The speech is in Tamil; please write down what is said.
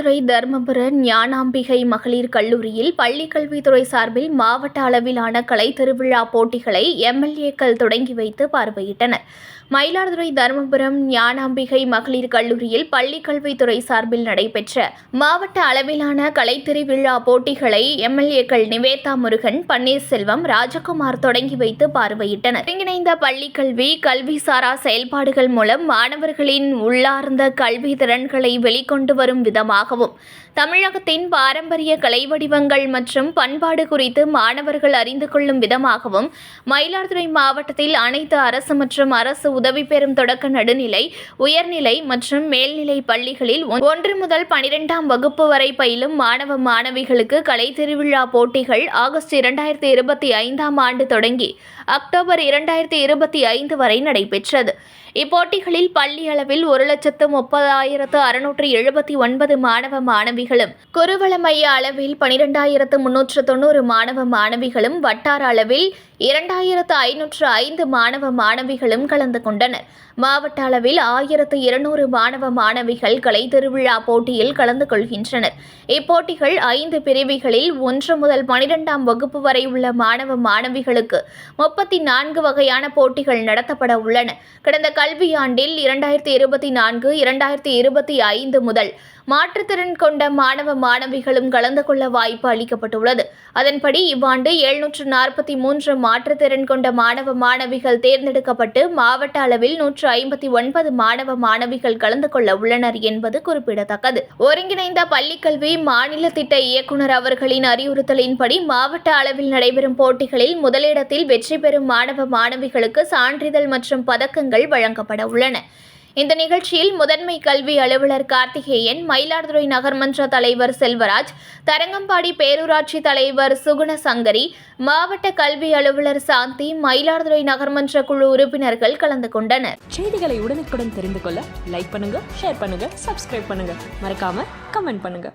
தருமபுர ஞானாம்பிகை மகளிர் கல்லூரியில் பள்ளிக் கல்வித்துறை சார்பில் மாவட்ட அளவிலான கலை திருவிழா போட்டிகளை எம்எல்ஏக்கள் தொடங்கி வைத்து பார்வையிட்டனர். மயிலாடுதுறை தருமபுரம் ஞானாம்பிகை மகளிர் கல்லூரியில் பள்ளிக் கல்வித்துறை சார்பில் நடைபெற்ற மாவட்ட அளவிலான கலை திருவிழா போட்டிகளை எம்எல்ஏக்கள் நிவேதா முருகன் பன்னீர்செல்வம் ராஜகுமார் தொடங்கி வைத்து பார்வையிட்டனர். ஒருங்கிணைந்த பள்ளிக்கல்வி கல்வி கல்விசாரா செயல்பாடுகள் மூலம் மாணவர்களின் உள்ளார்ந்த கல்வி திறன்களை வெளிக்கொண்டு வரும் விதமாக விதமாகவும் தமிழகத்தின் பாரம்பரிய கலை வடிவங்கள் மற்றும் பண்பாடு குறித்து மாணவர்கள் அறிந்து கொள்ளும் விதமாகவும் மயிலாடுதுறை மாவட்டத்தில் அனைத்து அரசு மற்றும் அரசு உதவி பெறும் தொடக்க நடுநிலை உயர்நிலை மற்றும் மேல்நிலை பள்ளிகளில் ஒன்று முதல் பனிரெண்டாம் வகுப்பு வரை பயிலும் மாணவ மாணவிகளுக்கு கலை திருவிழா போட்டிகள் ஆகஸ்ட் இரண்டாயிரத்தி இருபத்தி ஐந்தாம் ஆண்டு தொடங்கி அக்டோபர் இரண்டாயிரத்தி இருபத்தி ஐந்து வரை நடைபெற்றது. இப்போட்டிகளில் பள்ளி அளவில் ஒரு லட்சத்து முப்பதாயிரத்து அறுநூற்று எழுபத்தி ஒன்பது மாணவ மாணவ மாணவிகளும் குருவள மைய அளவில் பனிரெண்டாயிரத்து முன்னூற்று தொண்ணூறு மாணவ மாணவிகளும் வட்டார அளவில் இரண்டாயிரத்து ஐநூற்று ஐந்து மாணவ மாணவிகளும் கலந்து கொண்டனர். மாவட்ட அளவில் ஆயிரத்து இருநூறு மாணவ மாணவிகள் கலை திருவிழா போட்டியில் கலந்து கொள்கின்றனர். இப்போட்டிகள் ஐந்து பிரிவுகளில் ஒன்று முதல் பனிரெண்டாம் வகுப்பு வரை உள்ள மாணவ மாணவிகளுக்கு முப்பத்தி நான்கு வகையான போட்டிகள் நடத்தப்பட உள்ளன. கடந்த கல்வியாண்டில் இரண்டாயிரத்தி இருபத்தி நான்கு இரண்டாயிரத்தி இருபத்தி ஐந்து முதல் மாற்றுத்திறன் கொண்ட மாணவ மாணவிகளும் கலந்து கொள்ள வாய்ப்பு அளிக்கப்பட்டுள்ளது. அதன்படி இவ்வாண்டு எழுநூற்று நாற்பத்தி மூன்று மாற்றுத்திறன் கொண்ட மாணவ மாணவிகள் தேர்ந்தெடுக்கப்பட்டு மாவட்ட அளவில் நூற்று ஐம்பத்தி ஒன்பது மாணவ மாணவிகள் கலந்து கொள்ள உள்ளனர் என்பது குறிப்பிடத்தக்கது. ஒருங்கிணைந்த பள்ளிக்கல்வி மாநில திட்ட இயக்குனர் அவர்களின் அறிவுறுத்தலின்படி மாவட்ட அளவில் நடைபெறும் போட்டிகளில் முதலிடத்தில் வெற்றி பெறும் மாணவ மாணவிகளுக்கு சான்றிதழ் மற்றும் பதக்கங்கள் வழங்கப்பட உள்ளன. இந்த நிகழ்ச்சியில் முதன்மை கல்வி அலுவலர் கார்த்திகேயன் மயிலாடுதுறை நகர்மன்ற தலைவர் செல்வராஜ் தரங்கம்பாடி பேரூராட்சி தலைவர் சுகுணசங்கரி மாவட்ட கல்வி அலுவலர் சாந்தி மயிலாடுதுறை நகர்மன்ற குழு உறுப்பினர்கள் கலந்து கொண்டனர். செய்திகளை உடனுக்குடன் தெரிந்து கொள்ள லைக் பண்ணுங்க ஷேர் பண்ணுங்க சப்ஸ்கிரைப் பண்ணுங்க. மறக்காம கமெண்ட் பண்ணுங்க.